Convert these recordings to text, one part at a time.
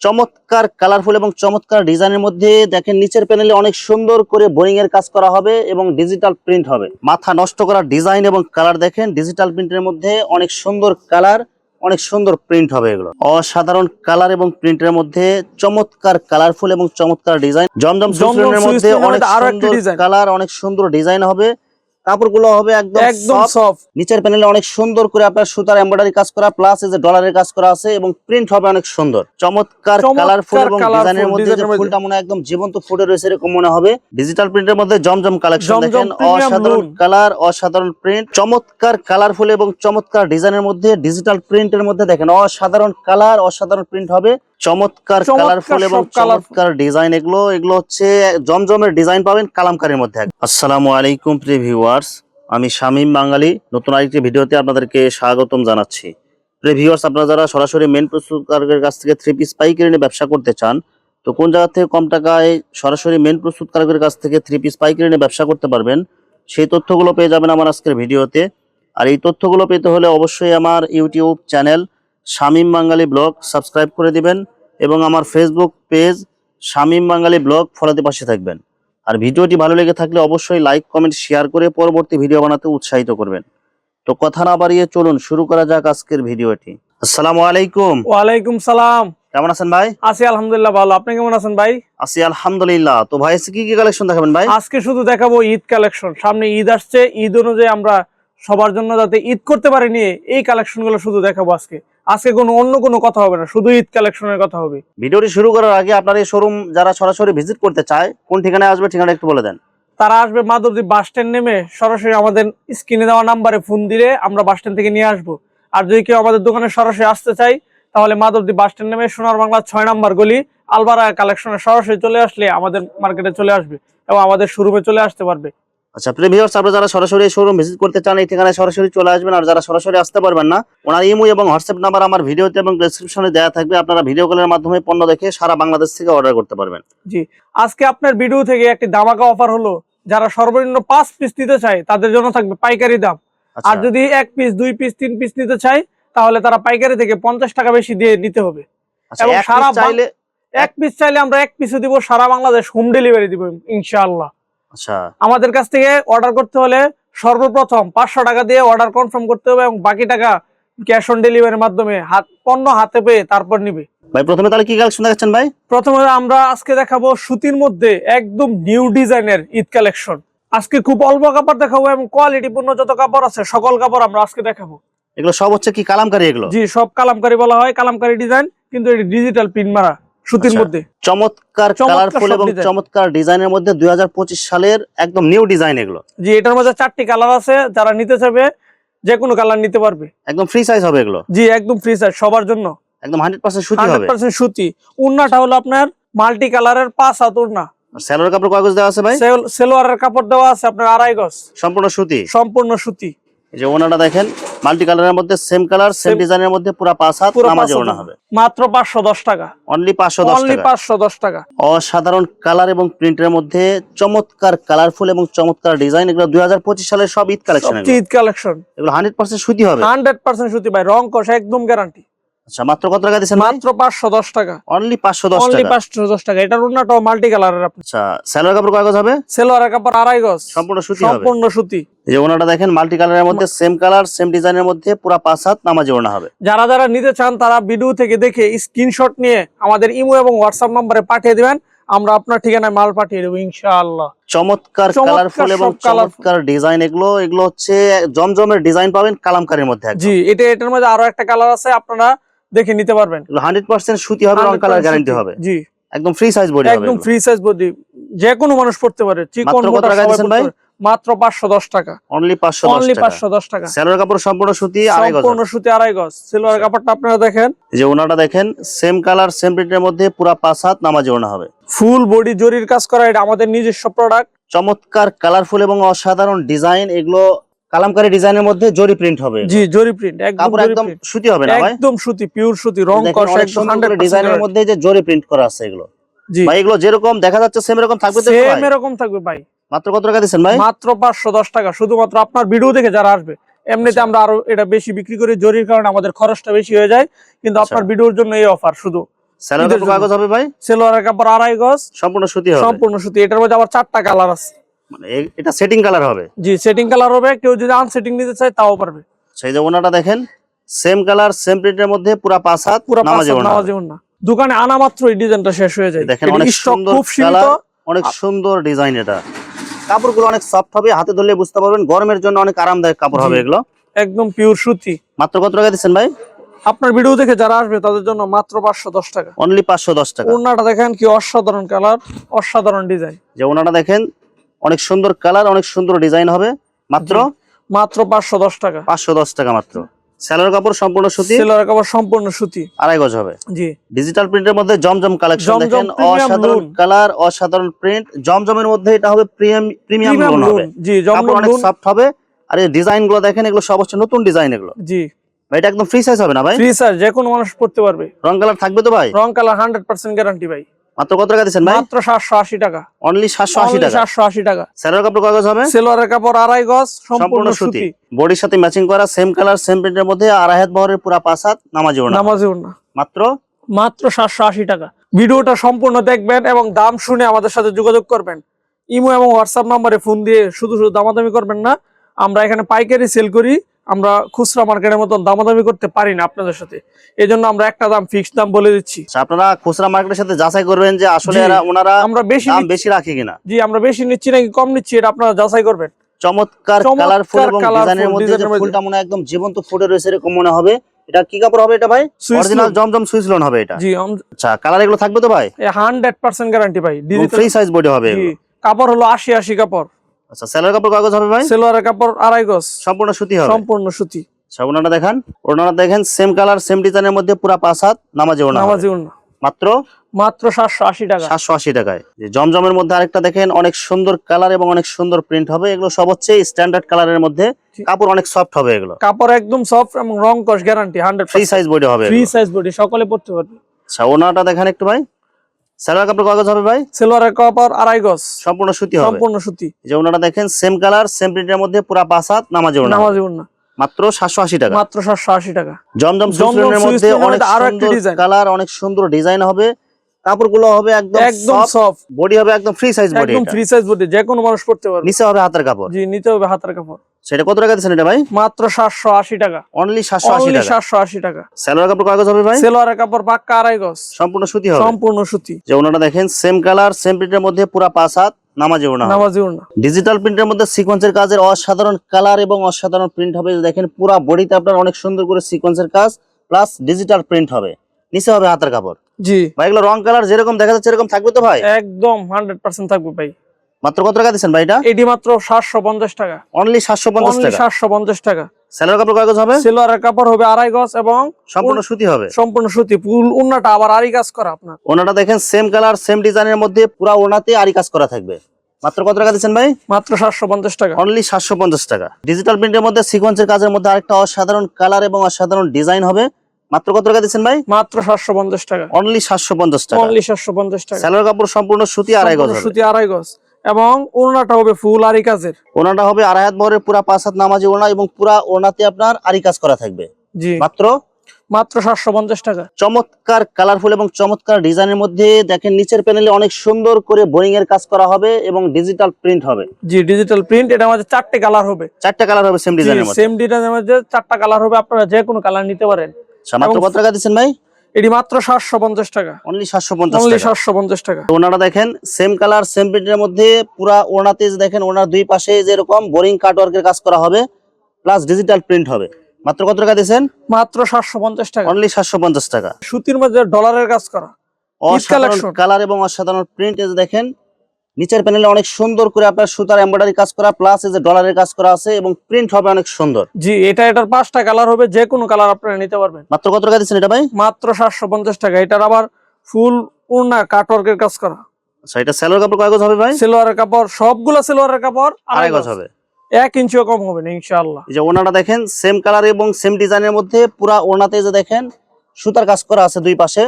চমৎকার কালারফুল এবং চমৎকার ডিজাইনের মধ্যে দেখেন নিচের প্যানেলে অনেক সুন্দর করে বোরিং এর কাজ করা হবে এবং ডিজিটাল প্রিন্ট হবে। মাথা নষ্ট করা ডিজাইন এবং কালার দেখেন ডিজিটাল প্রিন্টের মধ্যে অনেক সুন্দর কালার অনেক সুন্দর প্রিন্ট হবে এগুলো। অসাধারণ কালার এবং প্রিন্টের মধ্যে চমৎকার কালারফুল এবং চমৎকার ডিজাইন জমজম মধ্যে অনেক মধ্যে আরও একটা কালার অনেক সুন্দর ডিজাইন হবে। কাপড়গুলো হবে একদম একদম সফট নিচের প্যানেলে অনেক সুন্দর করে আপনার সুতার এমব্রয়ডারি কাজ করা প্লাস যে ডলারের কাজ করা আছে এবং প্রিন্ট হবে অনেক সুন্দর। চমৎকার কালারফুল এবং ডিজাইনের মধ্যে যে। ফুলটা মনে একদম জীবন্ত ফুটে রয়েছে এরকম মনে হবে। ডিজিটাল প্রিন্টের মধ্যে জমজম কালেকশন দেখেন অসাধারণ কালার অসাধারণ প্রিন্ট চমৎকার কালারফুল এবং চমৎকার ডিজাইনের মধ্যে ডিজিটাল প্রিন্টের মধ্যে দেখেন অসাধারণ কালার অসাধারণ প্রিন্ট হবে। চমৎকার কালারফুল এবং চমৎকার ডিজাইন এগুলো এগুলো হচ্ছে জমজমের ডিজাইন পাবেন কালামকারীর মধ্যে আসসালামু আলাইকুম প্রিয় ভিউয়ার্স আমি শামীম বাঙালি। নতুন আরেকটি ভিডিওতে আপনাদেরকে স্বাগতম জানাচ্ছি। প্রিয় ভিউয়ার্স আপনারা যারা সরাসরি মেন প্রস্তুতকারকের কাছ থেকে থ্রি পিস পাইকারি নিয়ে ব্যবসা করতে চান তো কোন জায়গা থেকে কম টাকায় সরাসরি মেন প্রস্তুতকারকের কাছ থেকে থ্রি পিস পাইকারি নিয়ে ব্যবসা করতে পারবেন সেই তথ্যগুলো পেয়ে যাবেন আমার আজকের ভিডিওতে। আর এই তথ্যগুলো পেতে হলে অবশ্যই আমার YouTube channel Shamim Bangali blog subscribe করে দিবেন এবং আমার Facebook page Shamim Bangali blog ফলোতে পাশে থাকবেন। আর ভিডিওটি ভালো লেগে থাকলে অবশ্যই লাইক কমেন্ট শেয়ার করে পরবর্তী ভিডিও বানাতে উৎসাহিত করবেন। তো কথা না বাড়িয়ে চলুন শুরু করা যাক আজকের ভিডিওটি। আসসালামু আলাইকুম। ওয়ালাইকুম সালাম। কেমন আছেন ভাই? আছি আলহামদুলিল্লাহ ভালো। আপনি কেমন আছেন ভাই? আছি আলহামদুলিল্লাহ। তো ভাই কি কি কালেকশন দেখাবেন ভাই? আজকে শুধু দেখাবো ঈদ কালেকশন সামনে ঈদ আসছে। ঈদ অনুযায়ী আমরা সবার জন্য যাতে ঈদ করতে পারি নিয়ে এই কালেকশনগুলো শুধু দেখাবো আজকে। আজকে কোনো অন্য কোনো কথা হবে না শুধু ঈদ কালেকশনের কথা হবে। ভিডিওটি শুরু করার আগে আপনার এই শোরুম যারা সরাসরি ভিজিট করতে চায় কোন ঠিকানায় আসবে ঠিকানা একটু বলে দেন। তারা আসবে মাধবদী বাস স্ট্যান্ড নেমে সরাসরি আমাদের স্ক্রিনে দেওয়া নাম্বারে ফোন দিলে আমরা বাস স্ট্যান্ড থেকে নিয়ে আসব। আর যদি কেউ আমাদের দোকানে সরাসরি আসতে চাই তাহলে মাধবদী বাস স্ট্যান্ড নেমে সোনার বাংলা ছয় নাম্বার গলি আলবারা কালেকশনে সরাসরি চলে আসলে আমাদের মার্কেটে চলে আসবে এবং আমাদের শোরুমে চলে আসতে পারবে। আচ্ছা প্রিভিউয়ার্স আপনারা যারা সরাসরি শোরুম ভিজিট করতে চান এই ঠিকানায় সরাসরি চলে আসবেন। আর যারা সরাসরি আসতে পারবেন না ওনার ইমো এবং হোয়াটসঅ্যাপ নাম্বার আমার ভিডিওতে এবং ডেসক্রিপশনে দেওয়া থাকবে। আপনারা ভিডিও কলের মাধ্যমে পণ্য দেখে সারা বাংলাদেশ থেকে অর্ডার করতে পারবেন। জি আজকে আপনার ভিডিও থেকে একটি দামাকা অফার হলো। যারা সর্বনিম্ন পাঁচ পিস নিতে চায় তাদের জন্য থাকবে পাইকারি দাম। আচ্ছা। আর যদি এক পিস দুই পিস তিন পিস নিতে চায় তাহলে তারা পাইকারি থেকে পঞ্চাশ টাকা বেশি দিয়ে নিতে হবে। আচ্ছা, এবং সারা চাইলে এক পিস চাইলে আমরা এক পিসও দিব সারা বাংলাদেশ হোম ডেলিভারি দিব ইনশাআল্লাহ। আচ্ছা। আমাদের কাছ থেকে অর্ডার করতে হলে সর্বপ্রথম পাঁচশো টাকা দিয়ে অর্ডার কনফার্ম করতে হবে এবং বাকি টাকা ক্যাশ অন ডেলিভারির মাধ্যমে হাত পণ্য হাতে পেয়ে তারপর নিবে। ভাই প্রথমে তাহলে কি কালেকশন দেখাচ্ছেন ভাই? প্রথমে আমরা আজকে দেখাবো সুতির মধ্যে একদম নিউ ডিজাইনের ঈদ কালেকশন আজকে খুব অল্প কাপড় দেখাবো এবং কোয়ালিটি পূর্ণ যত কাপড় আছে সকল কাপড় আমরা আজকে দেখাবো। এগুলো সব হচ্ছে কি কালামকারী এগুলো? জি সব কালামকারি বলা হয় কালামকারি ডিজাইন কিন্তু এটি ডিজিটাল প্রিন্ট মারা। সুতির আচ্ছা। মধ্যে। চমৎকার কালারফুল এবং চমৎকার ডিজাইনের মধ্যে দুই হাজার পঁচিশ সালের একদম নিউ ডিজাইন এগুলো। জি এটার মধ্যে চারটি কালার আছে যারা নিতে চাবে যে কোনো কালার নিতে পারবে। একদম ফ্রি সাইজ হবে এগুলো। জি একদম ফ্রি সাইজ সবার জন্য। একদম হান্ড্রেড পার্সেন্ট সুতি হান্ড্রেড হবে পার্সেন্ট সুতি। উন্নাটা হলো আপনার মাল্টি কালারের পাঁচ হাত উন্না। স্যালোর কাপড় কাগজ দেওয়া আছে ভাই? সেল- সেলোয়ারের কাপড় দেওয়া আছে আপনার আড়াই গজ। সম্পূর্ণ সুতি? সম্পূর্ণ সুতি। যে ওনাটা দেখেন মাল্টি কালারের মধ্যে সেম কালার সেম ডিজাইনের মধ্যে পুরো পাঁচ হাত পুরো নামাজে ওনা হবে। মাত্র পাঁচশো দশ টাকা। অনলি পাঁচশো দশ অনলি টাকা। পাঁচশো দশ টাকা। অসাধারণ কালার এবং প্রিন্টের মধ্যে চমৎকার কালারফুল এবং চমৎকার ডিজাইন এগুলো দুই হাজার পঁচিশ সালের সব ঈদ কালেকশন ঈদ কালেকশন এগুলো হান্ড্রেড পার্সেন্ট সুতি হবে। হান্ড্রেড পার্সেন্ট সুতি ভাই রং কষ একদম গ্যারান্টি আচ্ছা মাত্র কত টাকা দিচ্ছেন মাত্র পাঁচশো দশ টাকা। অনলি পাঁচশো দশ অনলি টাকা। পাঁচশো দশ টাকা। এটার উন্নাটাও মাল্টি কালারের আপনার। আচ্ছা স্যালোর কাপড় কাগজ হবে? সেলোয়ারের কাপড় আড়াই গজ। সম্পূর্ণ সুতি হবে? সম্পূর্ণ সুতি। এই যে ওনাটা দেখেন মাল্টি কালারের মধ্যে সেম কালার সেম ডিজাইনের মধ্যে পুরো পাঁচ হাত নামাজে ওনা হবে। যারা যারা নিতে চান তারা ভিডিও থেকে দেখে স্ক্রিনশট নিয়ে আমাদের ইমো এবং হোয়াটসঅ্যাপ নম্বরে পাঠিয়ে দিবেন। আমরা আপনার ঠিকানায় মাল পাঠিয়ে দেবো ইনশাআল্লাহ। চমৎকার কালারফুল এবং। চমৎকার ডিজাইন এগুলো এগুলো হচ্ছে জমজমের ডিজাইন পাবেন কালামকারীর মধ্যে জি এটা এটার মধ্যে আরও একটা কালার আছে আপনারা দেখে নিতে পারবেন। হান্ড্রেড পার্সেন্ট সুতি হবে রং কালার গ্যারান্টি হবে। জি। একদম ফ্রি সাইজ বডি হবে একদম ফ্রি সাইজ বডি যে কোনো মানুষ পড়তে পারে। চিকন মোটা সবাই ভাই? মাত্র পাঁচশো দশ টাকা। অনলি পাঁচশো দশ অনলি টাকা। পাঁচশো দশ টাকা। স্যালোর কাপড় সম্পূর্ণ সুতি আড়াই গজ। সম্পূর্ণ সুতি আড়াই গজ। সিলভার আচ্ছা। কাপড়টা আপনারা দেখেন। এই যে ওনাটা দেখেন সেম কালার সেম প্রিন্টের মধ্যে পুরা পাঁচ হাত নামাজে ওনা হবে। ফুল বডি জরির কাজ করা এটা আমাদের নিজস্ব প্রোডাক্ট চমৎকার কালারফুল এবং অসাধারণ ডিজাইন এগুলো কালামকারী ডিজাইনের মধ্যে জরি প্রিন্ট হবে। জি জরি প্রিন্ট একদম সুতি হবে না ভাই? একদম সুতি পিওর সুতি রং কষা একদম সুন্দর 100% ডিজাইনের মধ্যে যে জরি প্রিন্ট করা আছে এগুলো। জি। ভাই এগুলো যেরকম দেখা যাচ্ছে সেম এরকম থাকবে তো সেম এরকম থাকবে ভাই। মাত্র কত টাকা দিচ্ছেন ভাই? মাত্র পাঁচশো দশ টাকা শুধুমাত্র আপনার ভিডিও দেখে যারা আসবে এমনিতে আচ্ছা। আমরা আরও এটা বেশি বিক্রি করি জরির কারণে আমাদের খরচটা বেশি হয়ে যায় কিন্তু আচ্ছা। আপনার ভিডিওর জন্য এই অফার শুধু। ঈদের কাপড় হবে ভাই? সেলোয়ারের কাপড় আড়াই গজ সম্পূর্ণ সুতি হবে। সম্পূর্ণ সুতি এটার মধ্যে আবার চারটা কালার আছে। মানে এটা সেটিং কালার হবে। জি সেটিং কালার হবে। কেউ যদি আনসেটিং নিতে চায় তাও পারবে। সেই যে ওনাটা দেখেন সেম কালার সেম প্রিন্টের মধ্যে পুরা পাঁচ হাত পুরো নামাজে ওনা দোকানে আনা মাত্র এই ডিজাইনটা শেষ হয়ে যায়। দেখেন অনেক সুন্দর খুব সীমিত? অনেক সুন্দর ডিজাইন এটা। কাপড়গুলো অনেক সফট হবে হাতে ধরলে বুঝতে পারবেন গরমের জন্য অনেক আরামদায়ক কাপড় হবে এগুলো। একদম পিওর সুতি। মাত্র কত টাকা দিচ্ছেন ভাই? আপনার ভিডিও দেখে যারা আসবে তাদের জন্য মাত্র পাঁচশো দশ টাকা। অনলি পাঁচশো দশ টাকা। ওড়নাটা দেখেন কি অসাধারণ কালার অসাধারণ ডিজাইন যে ওনাটা দেখেন অনেক সুন্দর কালার অনেক সুন্দর ডিজাইন হবে। মাত্র? মাত্র পাঁচশো দশ টাকা। পাঁচশো দশ টাকা মাত্র। স্যালোর কাপড় সম্পূর্ণ সুতি? সেলোয়ার কাপড় সম্পূর্ণ সুতি। আড়াই গজ হবে। জি। ডিজিটাল প্রিন্টের মধ্যে জমজম কালেকশন দেখেন। অসাধারণ কালার অসাধারণ প্রিন্ট জমজমের মধ্যে এটা হবে প্রিমিয়াম প্রিমিয়াম লোন হবে। জি জমজম অনেক সফট হবে। আর এই ডিজাইনগুলো দেখেন এগুলো সব হচ্ছে নতুন ডিজাইন এগুলো। জি। ভাই এটা একদম ফ্রি সাইজ হবে না ভাই? ফ্রি সাইজ যে কোনো মানুষ পড়তে পারবে। রং কালার থাকবে তো ভাই? রং কালার হান্ড্রেড পার্সেন্ট গ্যারান্টি ভাই। মাত্র কত টাকা দিচ্ছেন ভাই? মাত্র সাতশো আশি টাকা। অনলি সাতশো আশি টাকা? সাতশো আশি টাকা। স্যালোর কাপড় কাগজ হবে? সেলোয়ারের কাপড় আড়াই গজ সম্পূর্ণ সুতি। বডির সাথে ম্যাচিং করা সেম কালার সেম প্রিন্টের মধ্যে আড়াই হাত বহরের পুরা পাঁচ হাত নামাজি ওনা নামাজি ওড়না। মাত্র? মাত্র সাতশো আশি টাকা। ভিডিওটা সম্পূর্ণ দেখবেন এবং দাম শুনে আমাদের সাথে যোগাযোগ করবেন। ইমো এবং হোয়াটসঅ্যাপ নাম্বারে ফোন দিয়ে শুধু শুধু দামাদামি করবেন না। আমরা এখানে পাইকারি সেল করি। আমরা খুচরা মার্কেটের মতন দামাদামি করতে পারি না আপনাদের সাথে। এই জন্য আমরা একটা দাম ফিক্সড দাম বলে দিচ্ছি। আচ্ছা, আপনারা খুচরা মার্কেটের সাথে যাচাই করবেন যে আসলে ওনারা আমরা বেশি দাম বেশি রাখে কিনা। জি আমরা বেশি নিচ্ছি নাকি কম নিচ্ছি এটা আপনারা যাচাই করবেন। চমৎকার কালারফুল এবং ডিজাইনের মধ্যে যে। ফুলটা মনে একদম জীবন্ত ফুটে রয়েছে এরকম মনে হবে। এটা কি কাপড় হবে এটা ভাই? অরিজিনাল জমজম সুইস লোন হবে এটা। জি আচ্ছা কালার এগুলো থাকবে তো ভাই? হান্ড্রেড পার্সেন্ট গ্যারান্টি ভাই। ডিজিটাল ফ্রি সাইজ বডি হবে জি কাপড় হলো আশি আশি কাপড়। আচ্ছা সেলার কাপড় কাগজ হবে ভাই? সেলোয়ারের কাপড় আড়াই গজ। সম্পূর্ণ সুতি হবে? সম্পূর্ণ সুতি। ওনাটা দেখেন। ওনাটা দেখেন সেম কালার সেম ডিজাইনের মধ্যে পুরা পাঁচ হাত নামাজে ওনা। নামাজি ওড়না। মাত্র? মাত্র সাতশো আশি টাকা। সাতশো আশি টাকায়। যে জমজমের মধ্যে আরেকটা দেখেন অনেক সুন্দর কালার এবং অনেক সুন্দর প্রিন্ট হবে। এগুলো সব হচ্ছে স্ট্যান্ডার্ড কালারের মধ্যে। কাপড় অনেক সফট হবে এগুলো। কাপড় একদম সফট এবং রং কস guarantee hundred free size body হবে ফ্রি সাইজ বডি সকলে পড়তে পারবে। আচ্ছা ওনাটা দেখেন একটু ভাই। সালোয়ার কাপড় কাগজ হবে ভাই? সালোয়ারের কাপড় আড়াই গজ। সম্পূর্ণ সুতি হবে। সম্পূর্ণ সুতি। যে ওনাটা দেখেন সেম কালার সেম প্রিন্টের মধ্যে পুরা পাঁচ হাত নামাজে ওনা নামাজে ওনা মাত্র সাতশো আশি টাকা। মাত্র সাতশো আশি টাকা। জমজম জমজম সুইসলেনের সুইস মধ্যে অনেক আরও একটা কালার অনেক সুন্দর ডিজাইন হবে। কাপড়গুলো হবে একদম একদম সফট বডি হবে একদম ফ্রি সাইজ বডি একদম ফ্রি সাইজ বডি যে কোনো মানুষ পড়তে পারবে। নিচে হবে হাতের কাপড়। জি নিতে হবে হাতের কাপড়। সেটা কত টাকা দিচ্ছেন এটা ভাই? মাত্র সাতশো আশি টাকা। অনলি সাতশো আশি অনলি টাকা। সাতশো আশি টাকা। সালোয়ার কাপড় কাগজ হবে ভাই? সেলোয়ারের কাপড় পাক্কা আড়াই গজ। সম্পূর্ণ সুতি হবে। সম্পূর্ণ সুতি। যে ওনাটা দেখেন সেম কালার সেম প্রিন্টের মধ্যে পুরা পাঁচ হাত নামাজে হবে। নামাজি ওড়না। ডিজিটাল প্রিন্টের মধ্যে সিকোয়েন্সের কাজের অসাধারণ কালার এবং অসাধারণ প্রিন্ট হবে। দেখেন পুরা বডিতে আপনার অনেক সুন্দর করে সিকোয়েন্সের কাজ প্লাস ডিজিটাল প্রিন্ট হবে। নিচে হবে হাতের কাপড়। জি। ভাই এগুলো রং কালার যেরকম দেখা যাচ্ছে এরকম থাকবে তো ভাই? একদম হান্ড্রেড পার্সেন্ট থাকবে ভাই। মাত্র কত টাকা দিচ্ছেন ভাই এটা? এটি মাত্র সাতশো পঞ্চাশ টাকা। অনলি সাতশো পঞ্চাশ অনলি টাকা। সাতশো পঞ্চাশ টাকা। স্যালোয়ার কাপড় কাগজ হবে? সেলোয়ারের কাপড় হবে আড়াই গজ এবং সম্পূর্ণ সুতি হবে। সম্পূর্ণ সুতি। ফুল উন্নাটা আবার আড়ি কাজ করা আপনার। ওনাটা দেখেন সেম কালার সেম ডিজাইনের মধ্যে পুরা ওনাতে আরি কাজ করা থাকবে। মাত্র কত টাকা দিচ্ছেন ভাই? মাত্র সাতশো পঞ্চাশ টাকা। অনলি সাতশো পঞ্চাশ টাকা। ডিজিটাল প্রিন্টের মধ্যে সিকোয়েন্সের কাজের মধ্যে আরেকটা অসাধারণ কালার এবং অসাধারণ ডিজাইন হবে। মাত্র কত টাকা দিচ্ছেন ভাই? মাত্র সাতশো পঞ্চাশ টাকা। অনলি সাতশো পঞ্চাশ টাকা। অনলি সাতশো পঞ্চাশ টাকা। স্যালোয়ার কাপড় সম্পূর্ণ সুতি আড়াই গজ সুতি আড়াই গজ। এবং উন্নাটা হবে ফুল আড়ি কাজের। ওনাটা হবে আড়াই হাত বহরের পুরা পাঁচ হাত নামাজি ওনা এবং পুরা ওনাতে আপনার আরি কাজ করা থাকবে। জি। মাত্র? মাত্র সাতশো পঞ্চাশ টাকা। চমৎকার কালারফুল এবং চমৎকার ডিজাইনের মধ্যে দেখেন নিচের প্যানেলে অনেক সুন্দর করে বোরিং এর কাজ করা হবে এবং ডিজিটাল প্রিন্ট হবে। জি ডিজিটাল প্রিন্ট এটা আমাদের চারটে কালার হবে। চারটা কালার হবে সেম ডিজাইনের মধ্যে। সেম ডিজাইনের মধ্যে চারটা কালার হবে আপনারা যে কোনো কালার নিতে পারেন। মাত্র এবং- কত টাকা দিচ্ছেন ভাই? এটি মাত্র সাতশো পঞ্চাশ টাকা। অনলি সাতশো পঞ্চাশ অনলি সাতশো পঞ্চাশ টাকা। ওনারা দেখেন সেম কালার সেম প্রিন্টের মধ্যে পুরা ওনাতে দেখেন ওনার দুই পাশে যেরকম বোরিং কাট ওয়ার্কের কাজ করা হবে প্লাস ডিজিটাল প্রিন্ট হবে। মাত্র কত টাকা দিচ্ছেন? মাত্র সাতশো পঞ্চাশ টাকা। অনলি সাতশো পঞ্চাশ টাকা। সুতির মধ্যে ডলারের কাজ করা। অসাধারণ। কালার এবং অসাধারণ প্রিন্ট দেখেন নিচের প্যানেলে অনেক সুন্দর করে আপনার সুতার এমব্রয়ডারি কাজ করা প্লাস এই যে ডলারের কাজ করা আছে এবং প্রিন্ট হবে অনেক সুন্দর। জি এটা এটার পাঁচটা কালার হবে যে কোনো কালার আপনারা নিতে পারবেন। মাত্র কত টাকা দিচ্ছেন এটা ভাই? মাত্র সাতশো পঞ্চাশ টাকা। এটার আবার ফুল উন্না কাটওয়ার্কের কাজ করা। আচ্ছা এটা স্যালোর কাপড় কাগজ হবে ভাই? সেলোয়ারের কাপড় সবগুলো সেলোয়ারের কাপড় আড়াই গজ হবে। এক ইঞ্চিও কম হবে না ইনশাআল্লাহ। এই যে ওনাটা দেখেন সেম কালার এবং সেম ডিজাইনের মধ্যে পুরা ওনাতে যে দেখেন সুতার কাজ করা আছে দুই পাশে।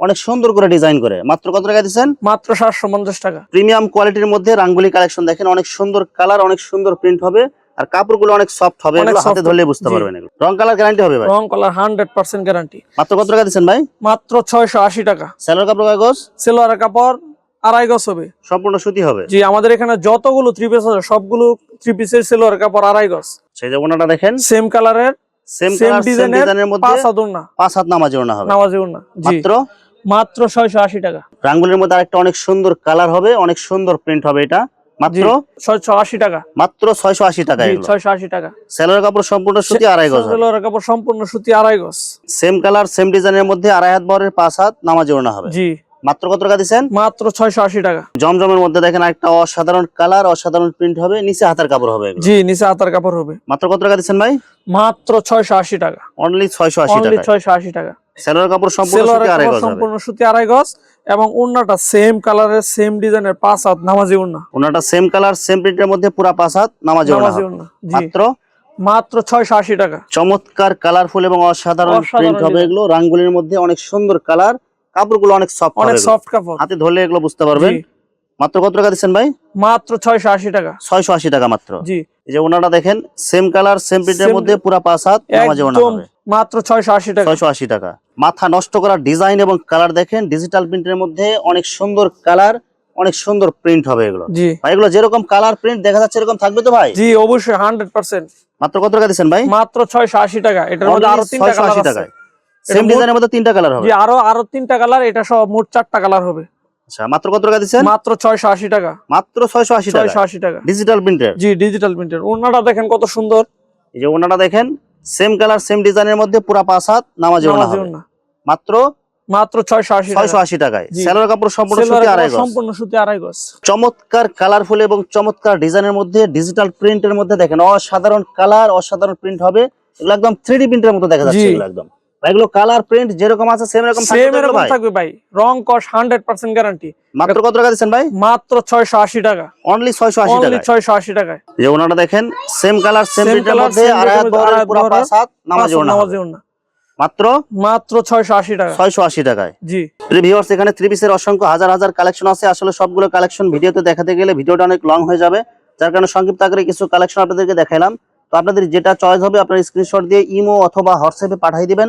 অনেক সুন্দর করে ডিজাইন করে। মাত্র কত টাকা দিচ্ছেন? মাত্র সাতশো পঞ্চাশ টাকা। প্রিমিয়াম কোয়ালিটির মধ্যে রাঙ্গুলি কালেকশন দেখেন অনেক সুন্দর কালার অনেক সুন্দর প্রিন্ট হবে আর কাপড়গুলো অনেক সফট হবে এগুলো হাতে ধরলে বুঝতে পারবেন এগুলো। রং কালার গ্যারান্টি হবে ভাই? রং কালার হান্ড্রেড পার্সেন্ট গ্যারান্টি মাত্র কত টাকা দিচ্ছেন ভাই? মাত্র ছয়শো আশি টাকা। সেলোয়ার কাপড় কাগজ? সেলোয়ার কাপড় আড়াই গজ হবে। সম্পূর্ণ সুতি হবে? জি আমাদের এখানে যতগুলো থ্রি পিস আছে সবগুলো থ্রি পিসের সেলোয়ারের কাপড় আড়াই গজ। সেই যে ওনাটা দেখেন। সেম কালারের সেম ডিজাইনের মধ্যে পাঁচ আদর না পাঁচ হাত নামাজি ওনা হবে। নামাজি না জি। মাত্র? মাত্র ছয়শো আশি টাকা। রাঙ্গুলির মধ্যে আরেকটা অনেক সুন্দর কালার হবে অনেক সুন্দর প্রিন্ট হবে এটা। মাত্র ছয়শো আশি টাকা। মাত্র ছয়শো আশি টাকা ছয়শো আশি টাকা। সেলোর কাপড় সম্পূর্ণ সুতি আড়াই গজ কাপড় সম্পূর্ণ সুতি আড়াই গজ। সেম কালার সেম ডিজাইনের মধ্যে আড়াই হাত বরের পাঁচ হাত নামাজ হবে। জি। মাত্র কত টাকা দিচ্ছেন? মাত্র ছয়শো আশি টাকা। জমজমের মধ্যে দেখেন একটা অসাধারণ কালার অসাধারণ প্রিন্ট হবে নিচে হাতের কাপড় হবে জি নিচে হাতার কাপড় হবে। মাত্র কত টাকা দিচ্ছেন ভাই? মাত্র ছয়শো আশি টাকা। অনলি ছয়শো আশি টাকা ছয়শো আশি টাকা। কাপড় সম্পূর্ণ সুতি আড়াই গজ এবং সেম কালারের সেম ডিজাইনের পাঁচ হাত নামাজি উন্না ওনাটা সেম কালার সেম প্রিন্টের মধ্যে পুরা পাঁচ হাত নামাজি মাত্র? মাত্র ছয়শো আশি টাকা। চমৎকার কালারফুল এবং অসাধারণ প্রিন্ট হবে। এগুলো। রাঙ্গুলির মধ্যে অনেক সুন্দর কালার কাপড়গুলো অনেক সফট অনেক সফট কাপড়। হাতে ধরলে এগুলো বুঝতে পারবেন। মাত্র কত টাকা দিচ্ছেন ভাই? মাত্র ছয়শো আশি টাকা। ছয়শো আশি টাকা মাত্র। জি। এই যে ওনাটা দেখেন সেম কালার সেম প্রিন্টের মধ্যে পুরা পাঁচ হাত নামাজি ওনা হবে। মাত্র ছয়শো আশি টাকা। ছয়শো আশি টাকা। মাথা নষ্ট করা ডিজাইন এবং কালার দেখেন ডিজিটাল প্রিন্টের মধ্যে অনেক সুন্দর কালার অনেক সুন্দর প্রিন্ট হবে এগুলো। জি। ভাই এগুলো যেরকম কালার প্রিন্ট দেখা যাচ্ছে এরকম থাকবে তো ভাই? জি অবশ্যই হান্ড্রেড পার্সেন্ট মাত্র কত টাকা দিচ্ছেন ভাই? মাত্র ছয়শো আশি টাকা। এটার মধ্যে আরও তিনটা কালার আছে। সেম ডিজাইনের মধ্যে তিনটা কালার হবে। জি আরও আরও তিনটা কালার এটা সব মোট চারটা কালার হবে। আচ্ছা মাত্র কত টাকা দিচ্ছেন? মাত্র ছয়শো আশি টাকা। মাত্র টাকা। ডিজিটাল প্রিন্টের জি ডিজিটাল প্রিন্টের ওনাটা দেখেন কত সুন্দর। এই যে ওনাটা দেখেন সেম কালার সেম ডিজাইনের মধ্যে পুরা পাঁচ হাত নামাজি ওনা। মাত্র মাত্র টাকায়। কাপড় সম্পূর্ণ সুতি আড়াই গজ। সম্পূর্ণ সুতি আড়াই গজ। চমৎকার কালারফুল এবং চমৎকার ডিজাইনের মধ্যে ডিজিটাল প্রিন্টের মধ্যে দেখেন অসাধারণ কালার অসাধারণ প্রিন্ট হবে। এগুলো একদম থ্রি প্রিন্টের মতো দেখা যাচ্ছে এগুলো একদম। এগুলো কালার প্রিন্ট যেরকম আছে সেম থাকবে সেম এরকম থাকবে ভাই। রং কস গ্যারান্টি মাত্র কত টাকা দিচ্ছেন ভাই? মাত্র ছয়শো আশি টাকা। অনলি অনলি টাকা ছয়শো আশি টাকায়। যে ওনাটা দেখেন সেম কালার সেম প্রিন্টের মধ্যে পুরো পাঁচ হাত নামাজি ওনা মাত্র? মাত্র টাকা টাকায়। জি। ভিউয়ার্স এখানে থ্রি অসংখ্য হাজার হাজার কালেকশন আছে। আসলে সবগুলো কালেকশন ভিডিওতে দেখাতে গেলে ভিডিওটা অনেক লং হয়ে যাবে। যার কারণে সংক্ষিপ্ত আকারে কিছু কালেকশন আপনাদেরকে দেখাইলাম। তো আপনাদের যেটা চয়েস হবে আপনার স্ক্রিনশট দিয়ে ইমো অথবা হোয়াটসঅ্যাপে পাঠিয়ে দিবেন।